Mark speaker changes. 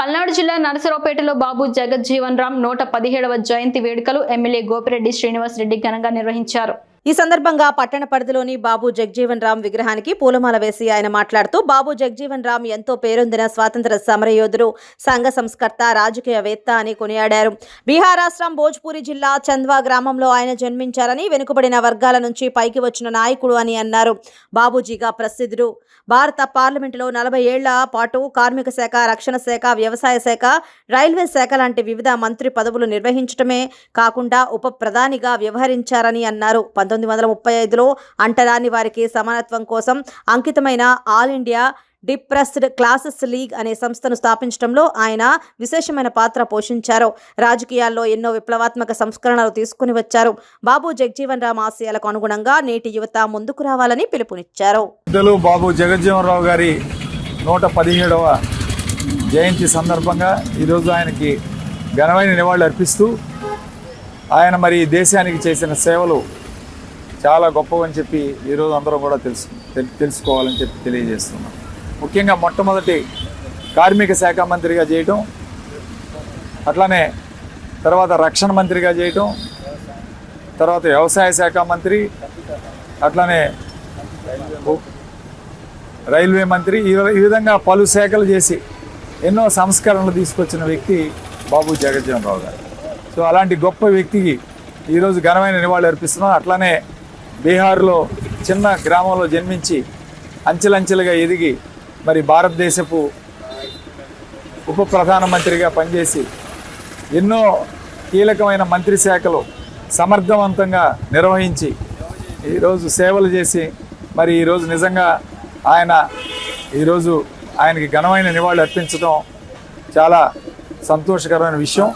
Speaker 1: పల్నాడు జిల్లా నరసరావుపేటలో బాబు జగజ్జీవన్ రామ్ నూట పదిహేడవ జయంతి వేడుకలు ఎమ్మెల్యే గోపిరెడ్డి శ్రీనివాస్ రెడ్డి ఘనంగా నిర్వహించారు.
Speaker 2: ఈ సందర్భంగా పట్టణ పరిధిలోని బాబు జగ్జీవన్ రామ్ విగ్రహానికి పూలమాల వేసి ఆయన మాట్లాడుతూ బాబు జగ్జీవన్ రామ్ ఎంతో పేరొందిన స్వాతంత్ర సమరయోధుడు సంఘ సంస్కర్త రాజకీయవేత్త అని కొనియాడారు. బీహార్ రాష్ట్రం భోజ్పూరి జిల్లా చంద్వా గ్రామంలో ఆయన జన్మించారని వెనుకబడిన వర్గాల నుంచి పైకి వచ్చిన నాయకుడు అని అన్నారు. బాబూజీగా ప్రసిద్ధుడు. భారత పార్లమెంటులో నలభై ఏళ్ళ పాటు కార్మిక శాఖ రక్షణ శాఖ వ్యవసాయ శాఖ రైల్వే శాఖ లాంటి వివిధ మంత్రి పదవులు నిర్వహించడమే కాకుండా ఉప ప్రధానిగా వ్యవహరించారని అన్నారు. పంతొమ్మిది వందల ముప్పై ఐదులో అంటరాని వారికి సమానత్వం కోసం అంకితమైన all India depressed classes league అనే సంస్థను స్థాపించడంలో ఆయన విశేషమైన పాత్ర పోషించారు. రాజకీయాల్లో ఎన్నో విప్లవాత్మక సంస్కరణలు తీసుకుని వచ్చారు. బాబు జగజీవన్ రామ్ ఆశయాలకు అనుగుణంగా నేటి యువత ముందుకు రావాలని పిలుపునిచ్చారు.
Speaker 3: బాబు బాబు జగజ్జీవనరావు గారి నూట పదిహేడవ జయంతి సందర్భంగా ఈరోజు ఆయనకి ఘనమైన నివాళులు అర్పిస్తూ ఆయన మరి దేశానికి చేసిన సేవలు చాలా గొప్పవని చెప్పి ఈరోజు అందరూ కూడా తెలుసు తెలుసుకోవాలని చెప్పి తెలియజేస్తున్నాం. ముఖ్యంగా మొట్టమొదటి కార్మిక శాఖ మంత్రిగా చేయటం అట్లానే తర్వాత రక్షణ మంత్రిగా చేయటం తర్వాత వ్యవసాయ శాఖ మంత్రి అట్లానే రైల్వే మంత్రి ఈ ఈ విధంగా పలు శాఖలు చేసి ఎన్నో సంస్కరణలు తీసుకొచ్చిన వ్యక్తి బాబు జగజ్జీవన్ రావు గారు. సో అలాంటి గొప్ప వ్యక్తికి ఈరోజు ఘనమైన నివాళులు అర్పిస్తున్నాం అట్లానే బీహార్లో చిన్న గ్రామంలో జన్మించి అంచెలంచెలుగా ఎదిగి మరి భారతదేశపు ఉప ప్రధానమంత్రిగా పనిచేసి ఎన్నో కీలకమైన మంత్రి శాఖలు సమర్థవంతంగా నిర్వహించి ఈరోజు సేవలు చేసి మరి ఈరోజు నిజంగా ఆయన ఈరోజు ఆయనకి ఘనమైన నివాళులు అర్పించడం చాలా సంతోషకరమైన విషయం.